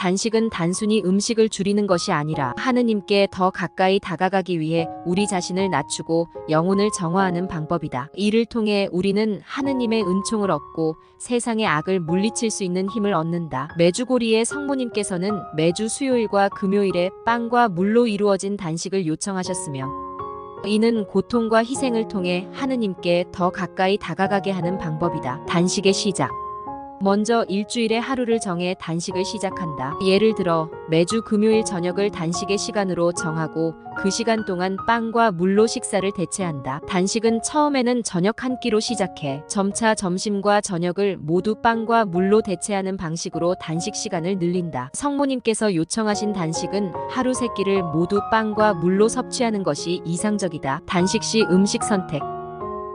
단식은 단순히 음식을 줄이는 것이 아니라 하느님께 더 가까이 다가가기 위해 우리 자신을 낮추고 영혼을 정화하는 방법이다. 이를 통해 우리는 하느님의 은총을 얻고 세상의 악을 물리칠 수 있는 힘을 얻는다. 메주고리의 성모님께서는 매주 수요일과 금요일에 빵과 물로 이루어진 단식을 요청하셨으며 이는 고통과 희생을 통해 하느님께 더 가까이 다가가게 하는 방법이다. 단식의 시작. 먼저 일주일에 하루를 정해 단식을 시작한다. 예를 들어 매주 금요일 저녁을 단식의 시간으로 정하고 그 시간 동안 빵과 물로 식사를 대체한다. 단식은 처음에는 저녁 한 끼로 시작해 점차 점심과 저녁을 모두 빵과 물로 대체하는 방식으로 단식 시간을 늘린다. 성모님께서 요청하신 단식은 하루 세 끼를 모두 빵과 물로 섭취하는 것이 이상적이다. 단식 시 음식 선택.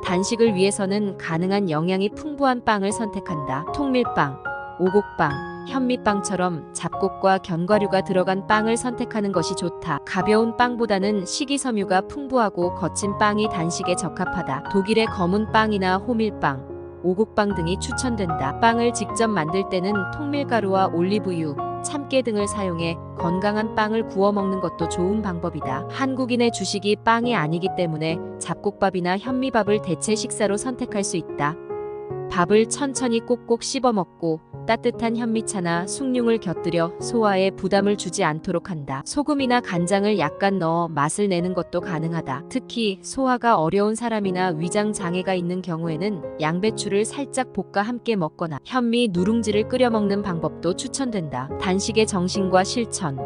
단식을 위해서는 가능한 영양이 풍부한 빵을 선택한다. 통밀빵, 오곡빵, 현미빵처럼 잡곡과 견과류가 들어간 빵을 선택하는 것이 좋다. 가벼운 빵보다는 식이섬유가 풍부하고 거친 빵이 단식에 적합하다. 독일의 검은 빵이나 호밀빵, 오곡빵 등이 추천된다. 빵을 직접 만들 때는 통밀가루와 올리브유, 참깨 등을 사용해 건강한 빵을 구워 먹는 것도 좋은 방법이다. 한국인의 주식이 빵이 아니기 때문에 잡곡밥이나 현미밥을 대체 식사로 선택할 수 있다. 밥을 천천히 꼭꼭 씹어 먹고 따뜻한 현미차나 숭늉을 곁들여 소화에 부담을 주지 않도록 한다. 소금이나 간장을 약간 넣어 맛을 내는 것도 가능하다. 특히 소화가 어려운 사람이나 위장 장애가 있는 경우에는 양배추를 살짝 볶아 함께 먹거나 현미 누룽지를 끓여 먹는 방법도 추천된다. 단식의 정신과 실천.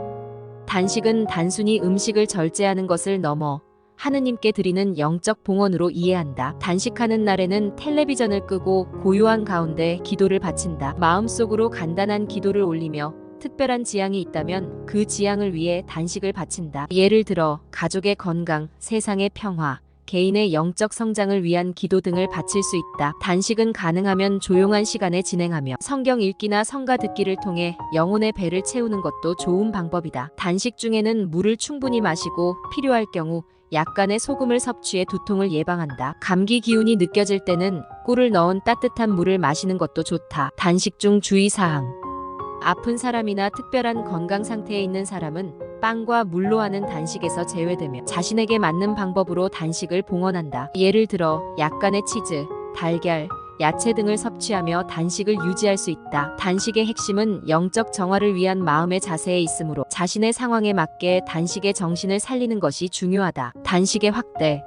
단식은 단순히 음식을 절제하는 것을 넘어 하느님께 드리는 영적 봉헌으로 이해한다. 단식하는 날에는 텔레비전을 끄고 고요한 가운데 기도를 바친다. 마음속으로 간단한 기도를 올리며 특별한 지향이 있다면 그 지향을 위해 단식을 바친다. 예를 들어 가족의 건강, 세상의 평화, 개인의 영적 성장을 위한 기도 등을 바칠 수 있다. 단식은 가능하면 조용한 시간에 진행하며 성경 읽기나 성가 듣기를 통해 영혼의 배를 채우는 것도 좋은 방법이다. 단식 중에는 물을 충분히 마시고 필요할 경우 약간의 소금을 섭취해 두통을 예방한다. 감기 기운이 느껴질 때는 꿀을 넣은 따뜻한 물을 마시는 것도 좋다. 단식 중 주의사항. 아픈 사람이나 특별한 건강 상태에 있는 사람은 빵과 물로 하는 단식에서 제외되며 자신에게 맞는 방법으로 단식을 봉헌한다. 예를 들어 약간의 치즈, 달걀, 야채 등을 섭취하며 단식을 유지할 수 있다. 단식의 핵심은 영적 정화를 위한 마음의 자세에 있으므로 자신의 상황에 맞게 단식의 정신을 살리는 것이 중요하다. 단식의 확대.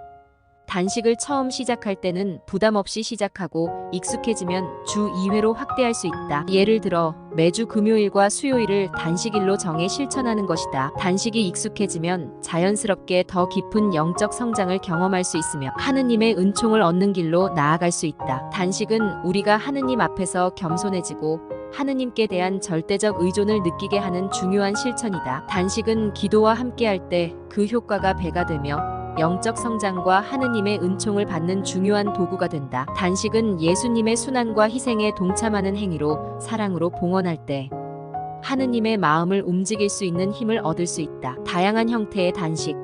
단식을 처음 시작할 때는 부담 없이 시작하고 익숙해지면 주 2회로 확대할 수 있다. 예를 들어 매주 금요일과 수요일을 단식일로 정해 실천하는 것이다. 단식이 익숙해지면 자연스럽게 더 깊은 영적 성장을 경험할 수 있으며 하느님의 은총을 얻는 길로 나아갈 수 있다. 단식은 우리가 하느님 앞에서 겸손해지고 하느님께 대한 절대적 의존을 느끼게 하는 중요한 실천이다. 단식은 기도와 함께할 때 그 효과가 배가 되며 영적 성장과 하느님의 은총을 받는 중요한 도구가 된다. 단식은 예수님의 순환과 희생에 동참하는 행위로 사랑으로 봉헌할 때 하느님의 마음을 움직일 수 있는 힘을 얻을 수 있다. 다양한 형태의 단식.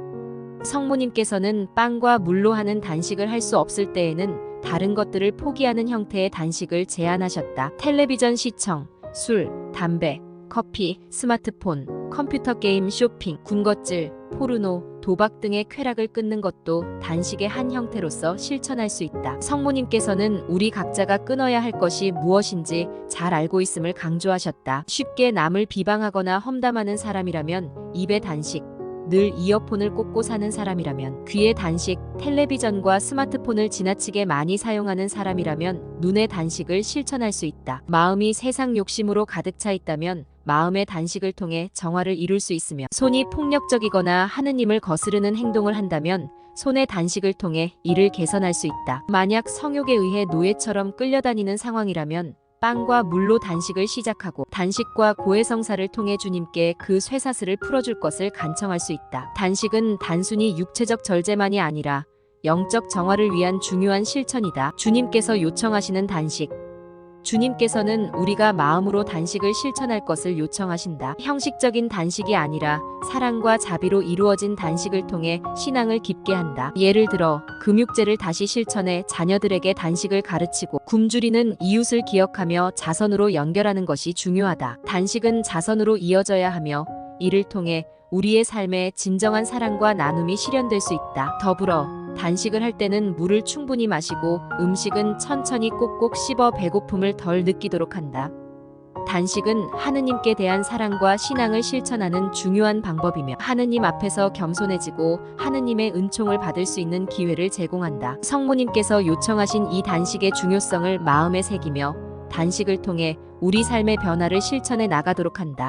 성모님께서는 빵과 물로 하는 단식을 할 수 없을 때에는 다른 것들을 포기하는 형태의 단식을 제안하셨다. 텔레비전 시청, 술, 담배, 커피, 스마트폰, 컴퓨터 게임 쇼핑, 군것질, 포르노, 도박 등의 쾌락을 끊는 것도 단식의 한 형태로서 실천할 수 있다. 성모님께서는 우리 각자가 끊어야 할 것이 무엇인지 잘 알고 있음을 강조하셨다. 쉽게 남을 비방하거나 험담하는 사람이라면 입에 단식, 늘 이어폰을 꽂고 사는 사람이라면 귀에 단식, 텔레비전과 스마트폰을 지나치게 많이 사용하는 사람이라면 눈의 단식을 실천할 수 있다. 마음이 세상 욕심으로 가득 차 있다면 마음의 단식을 통해 정화를 이룰 수 있으며 손이 폭력적이거나 하느님을 거스르는 행동을 한다면 손의 단식을 통해 이를 개선할 수 있다. 만약 성욕에 의해 노예처럼 끌려다니는 상황이라면 빵과 물로 단식을 시작하고 단식과 고해성사를 통해 주님께 그 쇠사슬을 풀어줄 것을 간청할 수 있다. 단식은 단순히 육체적 절제만이 아니라 영적 정화를 위한 중요한 실천이다. 주님께서 요청하시는 단식. 주님께서는 우리가 마음으로 단식을 실천할 것을 요청하신다. 형식적인 단식이 아니라 사랑과 자비로 이루어진 단식을 통해 신앙을 깊게 한다. 예를 들어 금육제를 다시 실천해 자녀들에게 단식을 가르치고 굶주리는 이웃을 기억하며 자선으로 연결하는 것이 중요하다. 단식은 자선으로 이어져야 하며 이를 통해 우리의 삶에 진정한 사랑과 나눔이 실현될 수 있다. 더불어 단식을 할 때는 물을 충분히 마시고 음식은 천천히 꼭꼭 씹어 배고픔을 덜 느끼도록 한다. 단식은 하느님께 대한 사랑과 신앙을 실천하는 중요한 방법이며 하느님 앞에서 겸손해지고 하느님의 은총을 받을 수 있는 기회를 제공한다. 성모님께서 요청하신 이 단식의 중요성을 마음에 새기며 단식을 통해 우리 삶의 변화를 실천해 나가도록 한다.